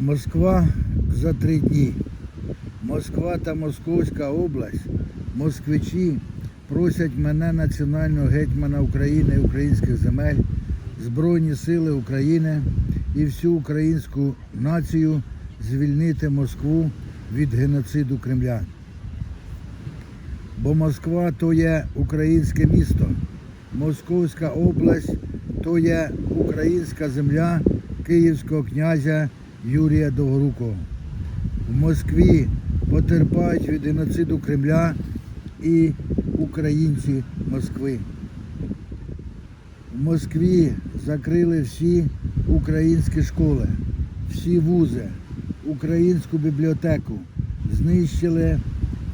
Москва за три дні. Москва та Московська область, москвичі просять мене, національного гетьмана України українських земель, Збройні сили України і всю українську націю звільнити Москву від геноциду Кремля. Бо Москва то є українське місто, Московська область то є українська земля київського князя Юрія Довгорукого. В Москві потерпають від геноциду Кремля і українці Москви. В Москві закрили всі українські школи, всі вузи, українську бібліотеку, знищили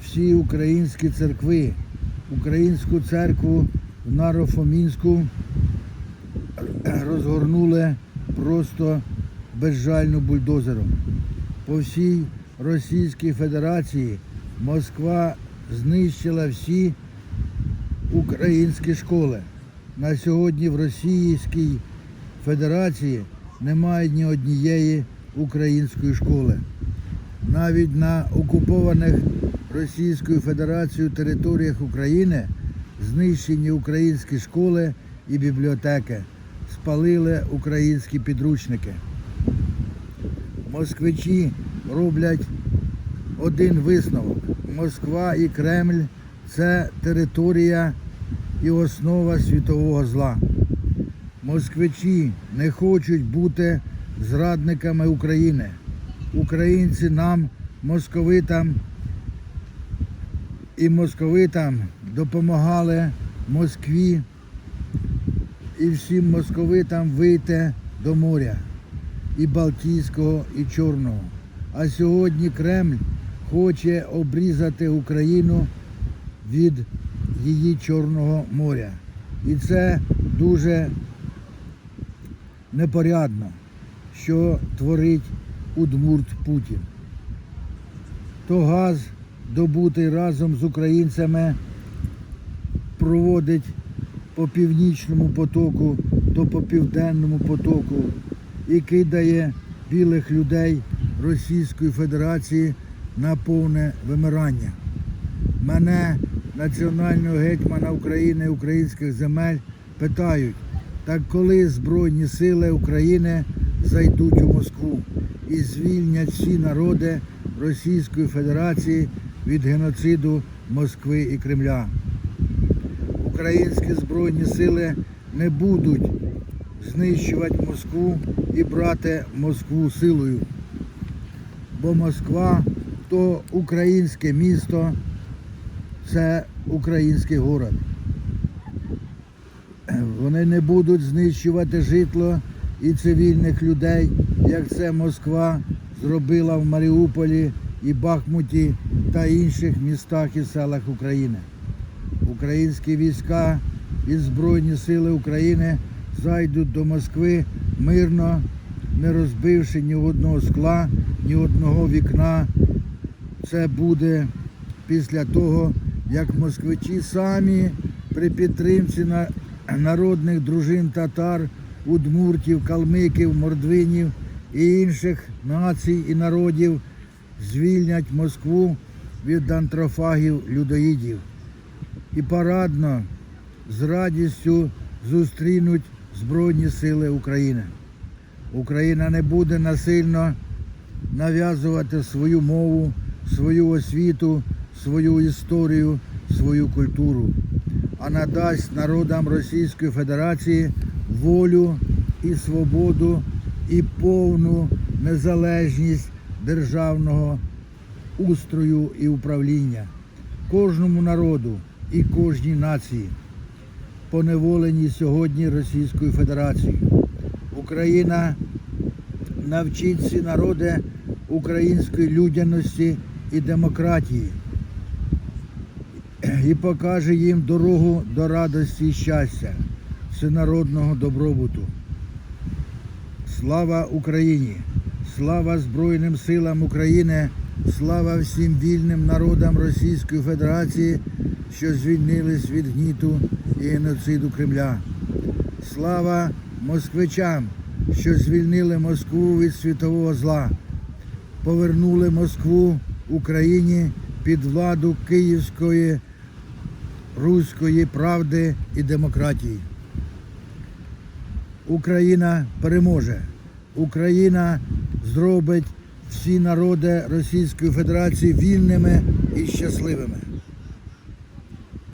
всі українські церкви, українську церкву в Нарофомінську розгорнули просто безжально бульдозером. По всій Російській Федерації Москва знищила всі українські школи. На сьогодні в Російській Федерації немає ні однієї української школи. Навіть на окупованих Російською Федерацією територіях України знищені українські школи і бібліотеки, спалили українські підручники. Москвичі роблять один висновок. Москва і Кремль це територія і основа світового зла. Москвичі не хочуть бути зрадниками України. Українці нам, московитам і московитам допомагали Москві і всім московитам вийти до моря і Балтійського, і Чорного. А сьогодні Кремль хоче обрізати Україну від її Чорного моря. І це дуже непорядно, що творить Удмурт Путін. То газ, добутий разом з українцями, проводить по північному потоку, то по південному потоку і кидає білих людей Російської Федерації на повне вимирання. Мене, національного гетьмана України українських земель, питають, так коли Збройні сили України зайдуть у Москву і звільнять всі народи Російської Федерації від геноциду Москви і Кремля. Українські Збройні сили не будуть знищувати Москву і брати Москву силою. Бо Москва то українське місто, це український город. Вони не будуть знищувати житло і цивільних людей, як це Москва зробила в Маріуполі і Бахмуті та інших містах і селах України. Українські війська і Збройні сили України зайдуть до Москви мирно, не розбивши ні одного скла, ні одного вікна. Це буде після того, як москвичі самі при підтримці на- народних дружин татар, удмуртів, калмиків, мордвинів і інших націй і народів звільнять Москву від антрофагів людоїдів і парадно з радістю зустрінуть Збройні Сили України. Україна не буде насильно нав'язувати свою мову, свою освіту, свою історію, свою культуру, а надасть народам Російської Федерації волю і свободу і повну незалежність державного устрою і управління кожному народу і кожній нації, поневолені сьогодні Російською Федерацією. Україна навчить всі народи української людяності і демократії і покаже їм дорогу до радості і щастя, всенародного добробуту. Слава Україні! Слава Збройним силам України! Слава всім вільним народам Російської Федерації, що звільнились від гніту і геноциду Кремля. Слава москвичам, що звільнили Москву від світового зла. повернули Москву Україні під владу Київської руської правди і демократії. Україна переможе. Україна зробить всі народи Російської Федерації вільними і щасливими.